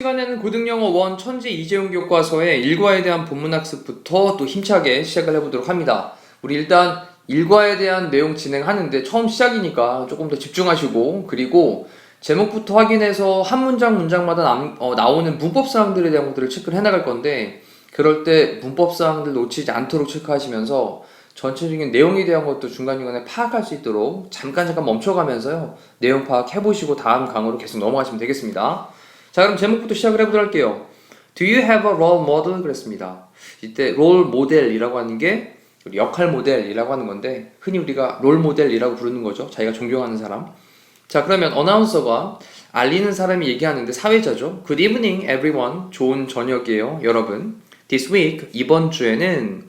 시간에는 고등영어 1 천재 이재용 교과서의 일과에 대한 본문학습부터 또 힘차게 시작을 해보도록 합니다. 우리 일단 일과에 대한 내용 진행하는데 처음 시작이니까 조금 더 집중하시고 그리고 제목부터 확인해서 한 문장 문장마다 남- 어, 나오는 문법 사항들에 대한 것들을 체크를 해나갈 건데 그럴 때 문법 사항들 놓치지 않도록 체크하시면서 전체적인 내용에 대한 것도 중간중간에 파악할 수 있도록 잠깐 잠깐 멈춰가면서요 내용 파악해 보시고 다음 강으로 계속 넘어가시면 되겠습니다. 자 그럼 제목부터 시작을 해 보도록 할게요. Do you have a role model? 그랬습니다. 이때 롤 모델이라고 하는 게 역할 모델이라고 하는 건데 흔히 우리가 롤 모델이라고 부르는 거죠. 자기가 존경하는 사람. 자 그러면 어나운서가 알리는 사람이 얘기하는데 사회자죠. Good evening everyone. 좋은 저녁이에요 여러분. This week 이번 주에는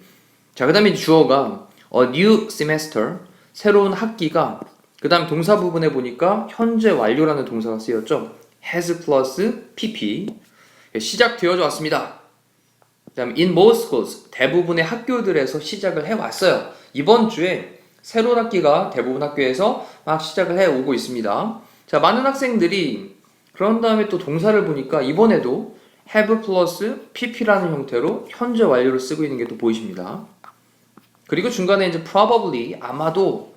자 그다음에 주어가 a new semester 새로운 학기가 그다음 동사 부분에 보니까 현재 완료라는 동사가 쓰였죠. has 플러스 pp 시작되어져 왔습니다. 그다음 in most schools 대부분의 학교들에서 시작을 해 왔어요. 이번 주에 새로운 학기가 대부분 학교에서 막 시작을 해 오고 있습니다. 자, 많은 학생들이 그런 다음에 또 동사를 보니까 이번에도 have 플러스 pp라는 형태로 현재 완료를 쓰고 있는 게 또 보이십니다. 그리고 중간에 이제 probably 아마도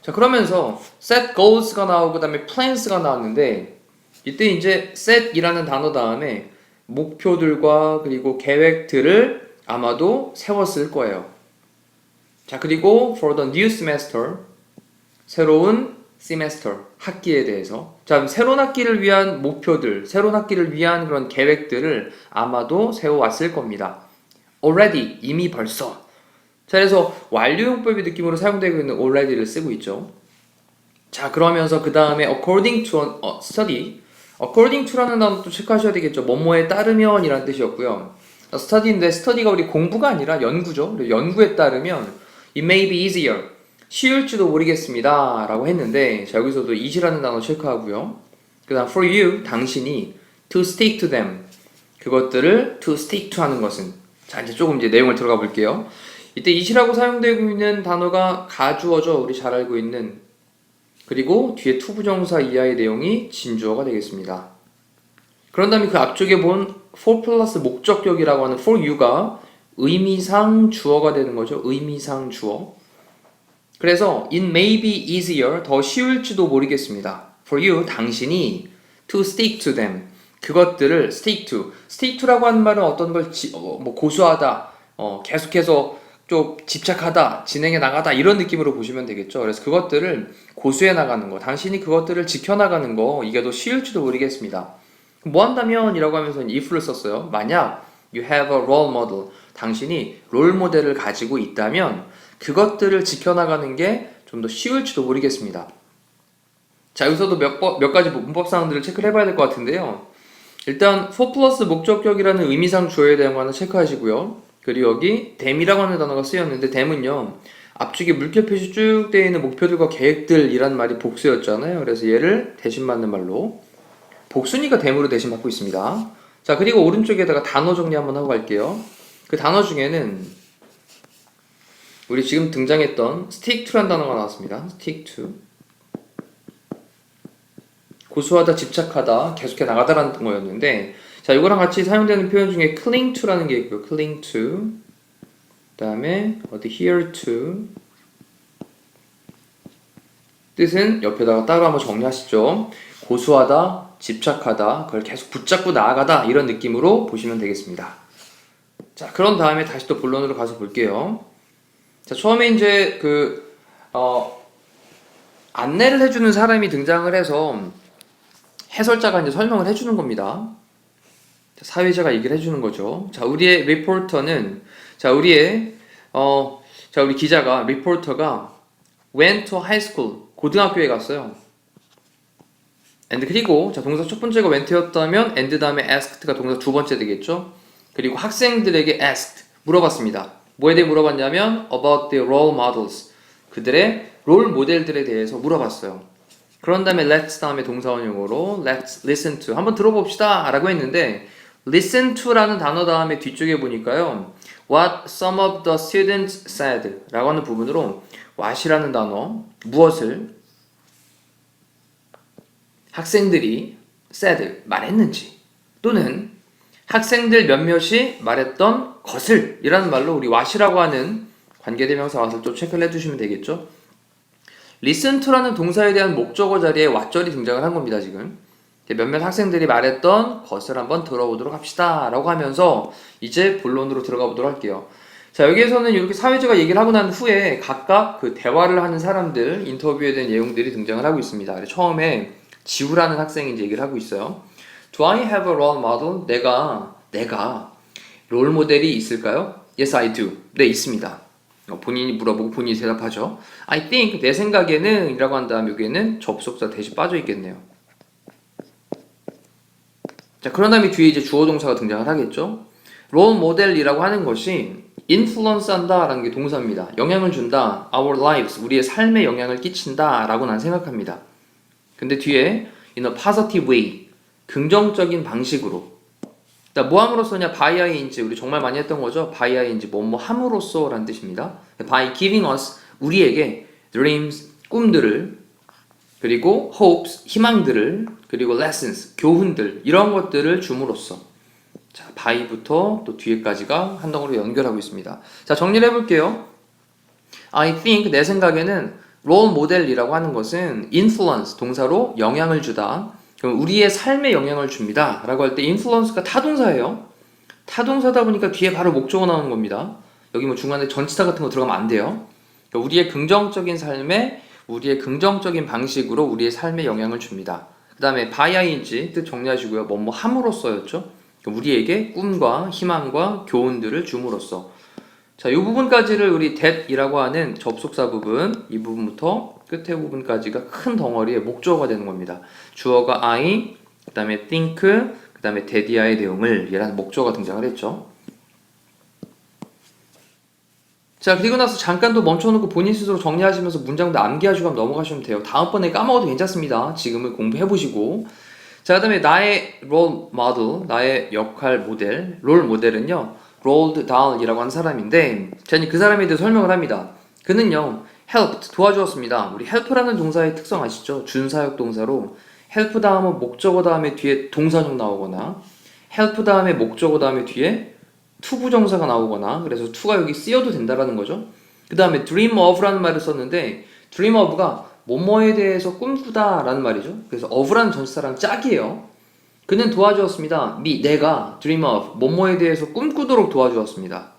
자 그러면서 set goals가 나오고 그다음에 plans가 나왔는데 이때 이제 set이라는 단어 다음에 목표들과 그리고 계획들을 아마도 세웠을 거예요. 자, 그리고 for the new semester 새로운 semester 학기에 대해서 자, 새로운 학기를 위한 목표들, 새로운 학기를 위한 그런 계획들을 아마도 세워왔을 겁니다. already 이미 벌써 자, 그래서 완료용법의 느낌으로 사용되고 있는 already를 쓰고 있죠. 자, 그러면서 그 다음에 according to an 어, study according to라는 단어도 체크하셔야 되겠죠. 뭐뭐에 따르면 이라는 뜻이었고요. study인데 study가 우리 공부가 아니라 연구죠. 연구에 따르면 it may be easier 쉬울지도 모르겠습니다. 라고 했는데 자, 여기서도 easy라는 단어 체크하고요. 그 다음 for you 당신이 to stick to them 그것들을 to stick to 하는 것은 자 이제 조금 이제 내용을 들어가 볼게요. 이때 easy라고 사용되고 있는 단어가 가주어죠. 우리 잘 알고 있는 그리고 뒤에 투부정사 이하의 내용이 진주어가 되겠습니다. 그런 다음에 그 앞쪽에 본 for 플러스 목적격이라고 하는 for you가 의미상 주어가 되는 거죠. 의미상 주어. 그래서 it may be easier 더 쉬울지도 모르겠습니다. for you 당신이 to stick to them 그것들을 stick to stick to라고 하는 말은 어떤 걸 지, 어, 뭐 고수하다 어, 계속해서 좀 집착하다 진행해 나가다 이런 느낌으로 보시면 되겠죠. 그래서 그것들을 고수해 나가는 거 당신이 그것들을 지켜 나가는 거 이게 더 쉬울지도 모르겠습니다. 뭐 한다면이라고 하면서 if를 썼어요. 만약 you have a role model 당신이 롤 모델을 가지고 있다면 그것들을 지켜나가는 게 좀 더 쉬울지도 모르겠습니다. 자 여기서도 몇, 번- 몇 가지 문법 사항들을 체크를 해봐야 될 것 같은데요. 일단 for 플러스 목적격이라는 의미상 주어에 대한 거는 체크하시고요. 그리고 여기 them이라고 하는 단어가 쓰였는데 them은요 앞쪽에 물결 표시 쭉 되어 있는 목표들과 계획들이란 말이 복수였잖아요. 그래서 얘를 대신 맞는 말로 복순이가 them으로 대신 받고 있습니다. 자 그리고 오른쪽에다가 단어 정리 한번 하고 갈게요. 그 단어 중에는 우리 지금 등장했던 stick to란 단어가 나왔습니다. stick to 고수하다, 집착하다, 계속해 나가다라는 거였는데 자 이거랑 같이 사용되는 표현 중에 cling to라는 게 있고요. cling to 그다음에 adhere to 뜻은 옆에다가 따로 한번 정리하시죠. 고수하다, 집착하다, 그걸 계속 붙잡고 나아가다 이런 느낌으로 보시면 되겠습니다. 자 그런 다음에 다시 또 본론으로 가서 볼게요. 자 처음에 이제 그 어, 안내를 해주는 사람이 등장을 해서 해설자가 이제 설명을 해주는 겁니다. 자, 사회자가 얘기를 해주는 거죠. 자, 우리의 리포터는 자, 우리의 어, 자, 우리 기자가 리포터가 went to high school 고등학교에 갔어요. and 그리고 자, 동사 첫 번째가 went였다면 and 다음에 asked가 동사 두 번째 되겠죠. 그리고 학생들에게 asked 물어봤습니다. 뭐에 대해 물어봤냐면 about the role models 그들의 롤 모델들에 대해서 물어봤어요. 그런 다음에 let's 다음에 동사원용어로 let's listen to 한번 들어봅시다 라고 했는데 listen to라는 단어 다음에 뒤쪽에 보니까요 what some of the students said 라고 하는 부분으로 what이라는 단어 무엇을 학생들이 said 말했는지 또는 학생들 몇몇이 말했던 것을 이라는 말로 우리 what이라고 하는 관계대명사 what을 좀 체크를 해주시면 되겠죠. listen to라는 동사에 대한 목적어 자리에 what절이 등장을 한 겁니다 지금. 몇몇 학생들이 말했던 것을 한번 들어보도록 합시다 라고 하면서 이제 본론으로 들어가 보도록 할게요. 자 여기에서는 이렇게 사회자가 얘기를 하고 난 후에 각각 그 대화를 하는 사람들 인터뷰에 대한 내용들이 등장을 하고 있습니다. 처음에 지우라는 학생이 이제 얘기를 하고 있어요. Do I have a role model? 내가 내가 롤 모델이 있을까요? Yes, I do. 네, 있습니다. 어, 본인이 물어보고 본인이 대답하죠. I think 내 생각에는 이라고 한 다음 여기에는 접속사 대신 빠져 있겠네요. 자, 그런 다음에 뒤에 이제 주어 동사가 등장을 하겠죠. 롤 모델이라고 하는 것이 influence 한다라는 게 동사입니다. 영향을 준다. our lives 우리의 삶에 영향을 끼친다라고 난 생각합니다. 근데 뒤에 in a positive way 긍정적인 방식으로 자, 뭐 함으로써냐 ing 우리 정말 많이 했던 거죠. ing 뭐뭐 함으로써 라는 뜻입니다. by giving us 우리에게 dreams 꿈들을 그리고 hopes 희망들을 그리고 lessons 교훈들 이런 것들을 줌으로써 자 by부터 또 뒤에까지가 한 덩어리 연결하고 있습니다. 자 정리를 해볼게요. I think 내 생각에는 role model이라고 하는 것은 influence 동사로 영향을 주다. 그럼 우리의 삶에 영향을 줍니다. 라고 할때 influence가 타동사예요. 타동사다 보니까 뒤에 바로 목적어 나오는 겁니다. 여기 뭐 중간에 전치사 같은 거 들어가면 안 돼요. 그러니까 우리의 긍정적인 삶에 우리의 긍정적인 방식으로 우리의 삶에 영향을 줍니다. 그 다음에 바야인지 뜻 정리하시고요. 뭐뭐 함으로써였죠. 그러니까 우리에게 꿈과 희망과 교훈들을 줌으로써. 자, 이 부분까지를 우리 that이라고 하는 접속사 부분, 이 부분부터 끝에 부분까지가 큰 덩어리의 목적어가 되는 겁니다. 주어가 I, 그 다음에 think, 그 다음에 that이야의 내용을 얘라는 목적어가 등장을 했죠. 자 그리고 나서 잠깐 또 멈춰놓고 본인 스스로 정리하시면서 문장도 암기하시고 넘어가시면 돼요. 다음번에 까먹어도 괜찮습니다. 지금은 공부해보시고 자 그다음에 나의 롤 모델, 나의 역할 모델, 롤 모델은요 롤드 다운이라고 하는 사람인데 제가 그 사람에 대해 설명을 합니다. 그는요 helped 도와주었습니다. 우리 help라는 동사의 특성 아시죠? 준사역 동사로 help 다음은 목적어 다음에 뒤에 동사적 나오거나 help 다음에 목적어 다음에 뒤에 투부정사가 나오거나 그래서 to가 여기 쓰여도 된다라는 거죠. 그 다음에 dream of라는 말을 썼는데 dream of가 뭐뭐에 대해서 꿈꾸다라는 말이죠. 그래서 of라는 전치사랑 짝이에요. 그는 도와주었습니다. 미 내가 dream of 뭐뭐에 대해서 꿈꾸도록 도와주었습니다.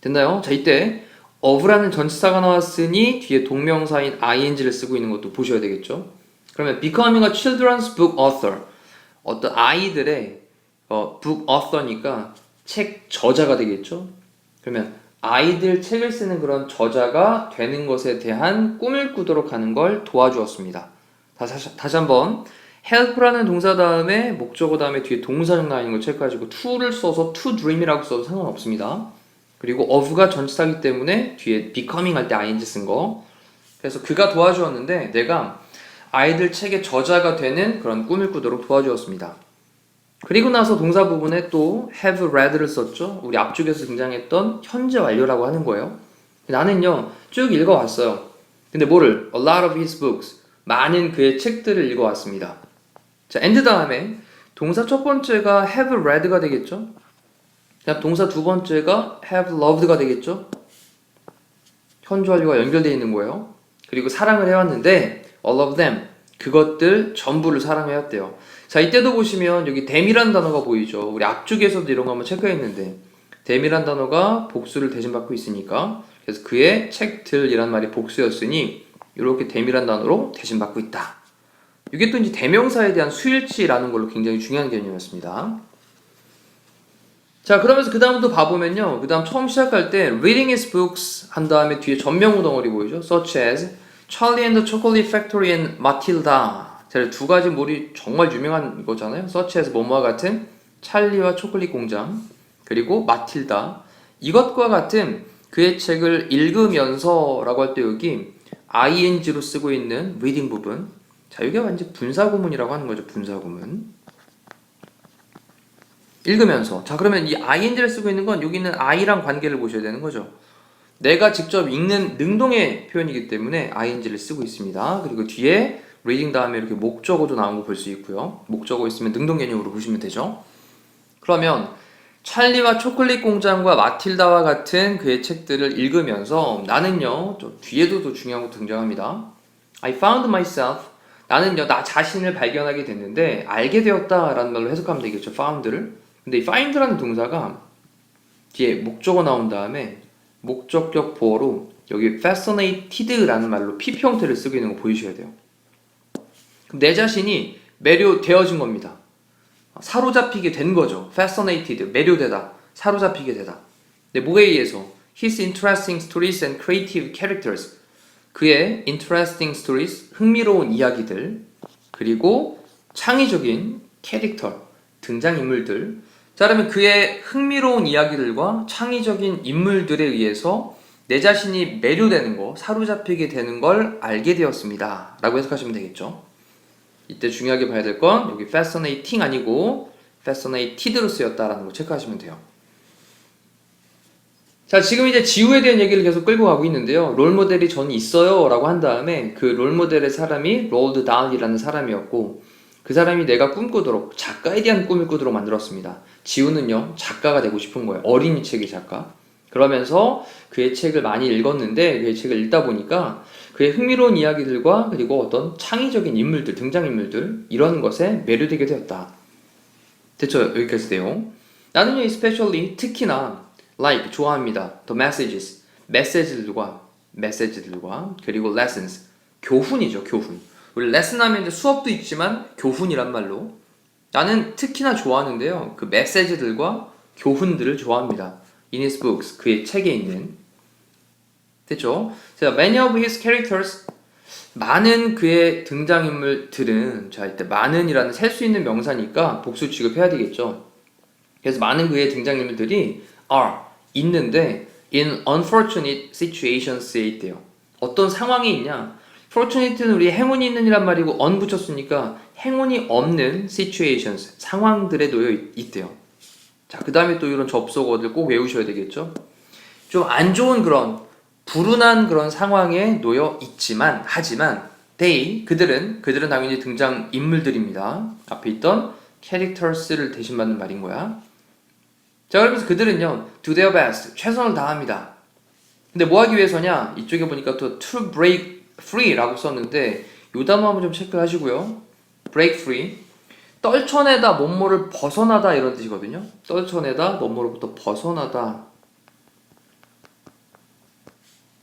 됐나요? 자 이때 of라는 전치사가 나왔으니 뒤에 동명사인 ing를 쓰고 있는 것도 보셔야 되겠죠. 그러면 becoming a children's book author 어떤 아이들의 어, book author니까 책 저자가 되겠죠. 그러면 아이들 책을 쓰는 그런 저자가 되는 것에 대한 꿈을 꾸도록 하는 걸 도와주었습니다. 다시, 다시 한번 help라는 동사 다음에 목적어 다음에 뒤에 동사적 나와 있는 거 체크하시고 to를 써서 to dream이라고 써도 상관없습니다. 그리고 of가 전치사기 때문에 뒤에 becoming 할 때 ing 쓴 거. 그래서 그가 도와주었는데 내가 아이들 책의 저자가 되는 그런 꿈을 꾸도록 도와주었습니다. 그리고 나서 동사 부분에 또 have read를 썼죠. 우리 앞쪽에서 등장했던 현재 완료라고 하는 거예요. 나는요 쭉 읽어왔어요. 근데 뭐를? A lot of his books. 많은 그의 책들을 읽어왔습니다. 자, and 다음에 동사 첫 번째가 have read가 되겠죠. 그다음 동사 두 번째가 have loved가 되겠죠. 현재 완료가 연결되어 있는 거예요. 그리고 사랑을 해왔는데 all of them 그것들 전부를 사랑해왔대요. 자 이때도 보시면 여기 댐이라는 단어가 보이죠. 우리 앞쪽에서도 이런 거 한번 체크했는데 댐이라는 단어가 복수를 대신받고 있으니까 그래서 그의 책들이란 말이 복수였으니 이렇게 댐이라는 단어로 대신받고 있다. 이게 또 이제 대명사에 대한 수일치라는 걸로 굉장히 중요한 개념이었습니다. 자 그러면서 그 다음부터 봐보면요. 그 다음 처음 시작할 때 reading his books 한 다음에 뒤에 전명우 덩어리 보이죠? such as Charlie and the Chocolate Factory and Matilda. 두 가지 몰이 정말 유명한 거잖아요. such as 뭐뭐와 같은 찰리와 초콜릿 공장 그리고 마틸다. 이것과 같은 그의 책을 읽으면서 라고 할 때 여기 ing로 쓰고 있는 reading 부분. 자 이게 완전 분사구문이라고 하는 거죠 분사구문 읽으면서 자 그러면 이 ing를 쓰고 있는 건 여기는 I랑 관계를 보셔야 되는 거죠. 내가 직접 읽는 능동의 표현이기 때문에 ing를 쓰고 있습니다. 그리고 뒤에 reading 다음에 이렇게 목적어도 나온 거 볼 수 있고요. 목적어 있으면 능동 개념으로 보시면 되죠. 그러면 찰리와 초콜릿 공장과 마틸다와 같은 그의 책들을 읽으면서 나는요, 좀 뒤에도 또 중요한 거 등장합니다. I found myself. 나는요, 나 자신을 발견하게 됐는데, 알게 되었다 라는 말로 해석하면 되겠죠, found를. 근데 이 find라는 동사가 뒤에 목적어 나온 다음에 목적격 보어로 여기 fascinated라는 말로 PP 형태를 쓰고 있는 거 보이셔야 돼요. 그럼 내 자신이 매료되어진 겁니다. 사로잡히게 된 거죠. fascinated, 매료되다, 사로잡히게 되다. 네, 뭐에 의해서? His interesting stories and creative characters. 그의 interesting stories, 흥미로운 이야기들, 그리고 창의적인 캐릭터, 등장인물들. 자, 그러면 그의 흥미로운 이야기들과 창의적인 인물들에 의해서 내 자신이 매료되는 거, 사로잡히게 되는 걸 알게 되었습니다. 라고 해석하시면 되겠죠. 이때 중요하게 봐야 될 건 여기 fascinating 아니고 fascinated로 쓰였다라는 거 체크하시면 돼요. 자, 지금 이제 지우에 대한 얘기를 계속 끌고 가고 있는데요. 롤 모델이 저는 있어요 라고 한 다음에 그 롤 모델의 사람이 롤드 다운이라는 사람이었고 그 사람이 내가 꿈꾸도록 작가에 대한 꿈을 꾸도록 만들었습니다. 지우는요, 작가가 되고 싶은 거예요. 어린이 책의 작가. 그러면서 그의 책을 많이 읽었는데 그의 책을 읽다 보니까 그의 흥미로운 이야기들과 그리고 어떤 창의적인 인물들, 등장인물들 이런 것에 매료되게 되었다. 됐죠? 여기까지 내용. 나는요, especially 특히나 like 좋아합니다. The messages, 메시지들과 메시지들과 그리고 lessons 교훈이죠, 교훈. 우리 레슨 하면 이제 수업도 있지만 교훈이란 말로 나는 특히나 좋아하는데요. 그 메시지들과 교훈들을 좋아합니다. His books, 그의 책에 있는 됐죠? 자, many of his characters 많은 그의 등장인물들은 자 이때 많은이라는 셀 수 있는 명사니까 복수 취급해야 되겠죠. 그래서 많은 그의 등장인물들이 are 있는데 in unfortunate situations에 있대요. 어떤 상황이 있냐? Fortunate는 우리 행운이 있는이란 말이고 on 붙였으니까 행운이 없는 situations 상황들에 놓여 있- 있대요. 자, 그 다음에 또 이런 접속어들 꼭 외우셔야 되겠죠? 좀 안 좋은 그런 불운한 그런 상황에 놓여 있지만 하지만 they 그들은 그들은 당연히 등장 인물들입니다. 앞에 있던 characters를 대신 받는 말인 거야. 자 그러면서 그들은요 do their best 최선을 다합니다. 근데 뭐 하기 위해서냐 이쪽에 보니까 또 to break free라고 썼는데 요 단어 한번 좀 체크하시고요. break free 떨쳐내다 뭐뭐를 벗어나다 이런 뜻이거든요. 떨쳐내다 뭐뭐로부터 벗어나다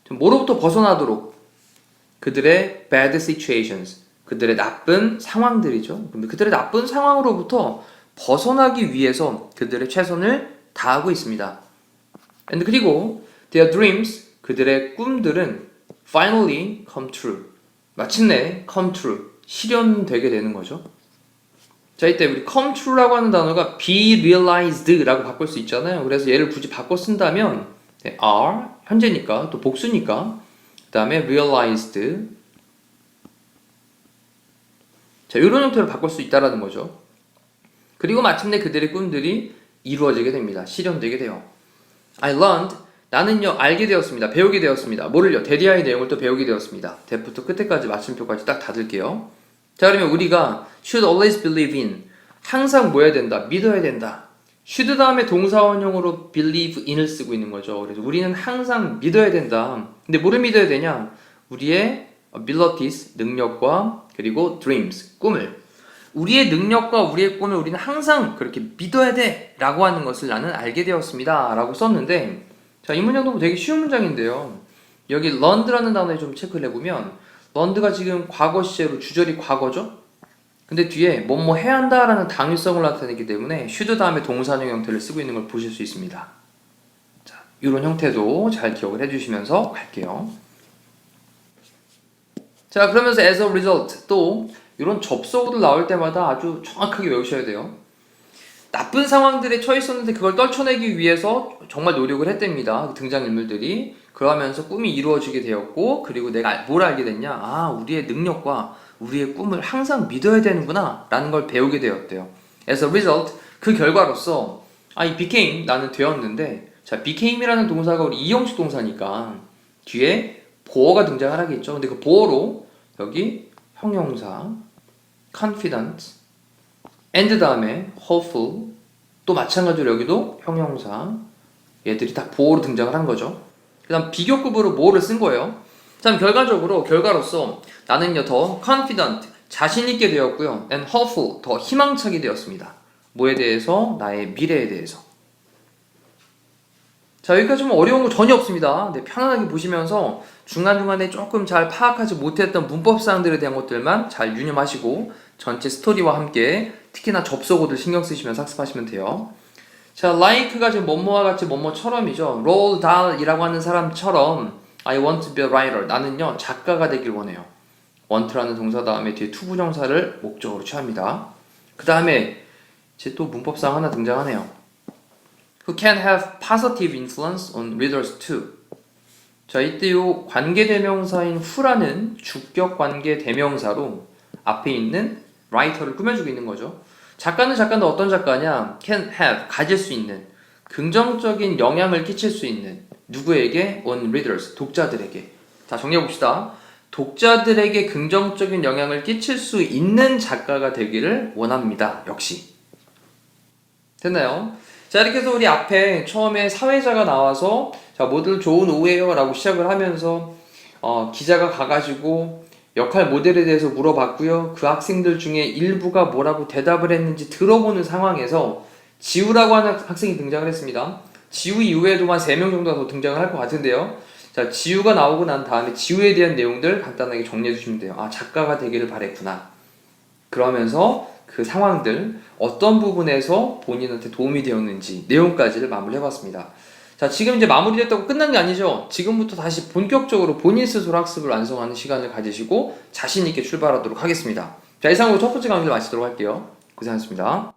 뭐로부터 벗어나도록 그들의 bad situations, 그들의 나쁜 상황들이죠. 그들의 나쁜 상황으로부터 벗어나기 위해서 그들의 최선을 다하고 있습니다. And 그리고 their dreams, 그들의 꿈들은 finally come true. 마침내 come true, 실현되게 되는 거죠. 자, 이때 우리 come true라고 하는 단어가 be realized라고 바꿀 수 있잖아요. 그래서 얘를 굳이 바꿔 쓴다면 네, are 현재니까 또 복수니까 그 다음에 realized 자 이런 형태로 바꿀 수 있다라는 거죠. 그리고 마침내 그들의 꿈들이 이루어지게 됩니다. 실현되게 돼요. I learned 나는요 알게 되었습니다. 배우게 되었습니다. 뭐를요? 데디아의 내용을 또 배우게 되었습니다. 대부터 끝에까지 마침표까지 딱 닫을게요. 자 그러면 우리가 should always believe in 항상 뭐 해야 된다? 믿어야 된다. should 다음에 동사원형으로 believe in을 쓰고 있는 거죠. 그래서 우리는 항상 믿어야 된다. 근데 뭐를 믿어야 되냐? 우리의 abilities, 능력과 그리고 dreams, 꿈을. 우리의 능력과 우리의 꿈을 우리는 항상 그렇게 믿어야 돼! 라고 하는 것을 나는 알게 되었습니다. 라고 썼는데, 자, 이 문장도 되게 쉬운 문장인데요. 여기 learned라는 단어에 좀 체크를 해보면, learned가 지금 과거 시제로 주절이 과거죠? 근데 뒤에 뭐뭐 해야 한다라는 당위성을 나타내기 때문에 should 다음에 동사형 형태를 쓰고 있는 걸 보실 수 있습니다. 자, 이런 형태도 잘 기억을 해주시면서 갈게요. 자, 그러면서 as a result 또 이런 접속어들 나올 때마다 아주 정확하게 외우셔야 돼요. 나쁜 상황들에 처해 있었는데 그걸 떨쳐내기 위해서 정말 노력을 했답니다. 그 등장인물들이. 그러면서 꿈이 이루어지게 되었고, 그리고 내가 뭘 알게 됐냐? 아, 우리의 능력과 우리의 꿈을 항상 믿어야 되는구나. 라는 걸 배우게 되었대요. As a result, 그 결과로서 아, 이 became 나는 되었는데 자, became이라는 동사가 우리 이형식 동사니까 뒤에 보어가 등장을 하겠죠. 근데 그 보어로 여기 형용사 confident and 다음에 hopeful 또 마찬가지로 여기도 형용사 얘들이 다 보어로 등장을 한 거죠. 그다음 비교급으로 뭐를 쓴 거예요. 자, 결과적으로 결과로서 나는요 더 confident 자신 있게 되었고요, and hopeful 더 희망차게 되었습니다. 뭐에 대해서 나의 미래에 대해서. 자 여기까지 좀 어려운 거 전혀 없습니다. 네, 편안하게 보시면서 중간중간에 조금 잘 파악하지 못했던 문법 사항들에 대한 것들만 잘 유념하시고 전체 스토리와 함께 특히나 접속어들 신경 쓰시면서 학습하시면 돼요. 자, like가 지금 뭐뭐와 같이 뭐뭐처럼이죠. roll down이라고 하는 사람처럼 I want to be a writer. 나는요 작가가 되길 원해요. want라는 동사 다음에 뒤에 투부정사를 목적으로 취합니다. 그 다음에 이제 또 문법상 하나 등장하네요. Who can have positive influence on readers too. 자, 이때 요 관계 대명사인 who라는 주격 관계 대명사로 앞에 있는 writer를 꾸며주고 있는 거죠. 작가는 작가인데 어떤 작가냐? can have 가질 수 있는 긍정적인 영향을 끼칠 수 있는 누구에게? on readers 독자들에게. 자 정리해 봅시다. 독자들에게 긍정적인 영향을 끼칠 수 있는 작가가 되기를 원합니다. 역시 됐나요? 자 이렇게 해서 우리 앞에 처음에 사회자가 나와서 자 모두 좋은 오후에요 라고 시작을 하면서 어, 기자가 가가지고 역할 모델에 대해서 물어봤고요. 그 학생들 중에 일부가 뭐라고 대답을 했는지 들어보는 상황에서 지우라고 하는 학생이 등장을 했습니다. 지우 이후에도 한 3명 정도가 더 등장을 할 것 같은데요. 자, 지우가 나오고 난 다음에 지우에 대한 내용들 간단하게 정리해 주시면 돼요. 아, 작가가 되기를 바랬구나. 그러면서 그 상황들 어떤 부분에서 본인한테 도움이 되었는지 내용까지를 마무리해 봤습니다. 자, 지금 이제 마무리됐다고 끝난 게 아니죠. 지금부터 다시 본격적으로 본인 스스로 학습을 완성하는 시간을 가지시고 자신 있게 출발하도록 하겠습니다. 자, 이상으로 첫 번째 강의를 마치도록 할게요. 고생하셨습니다.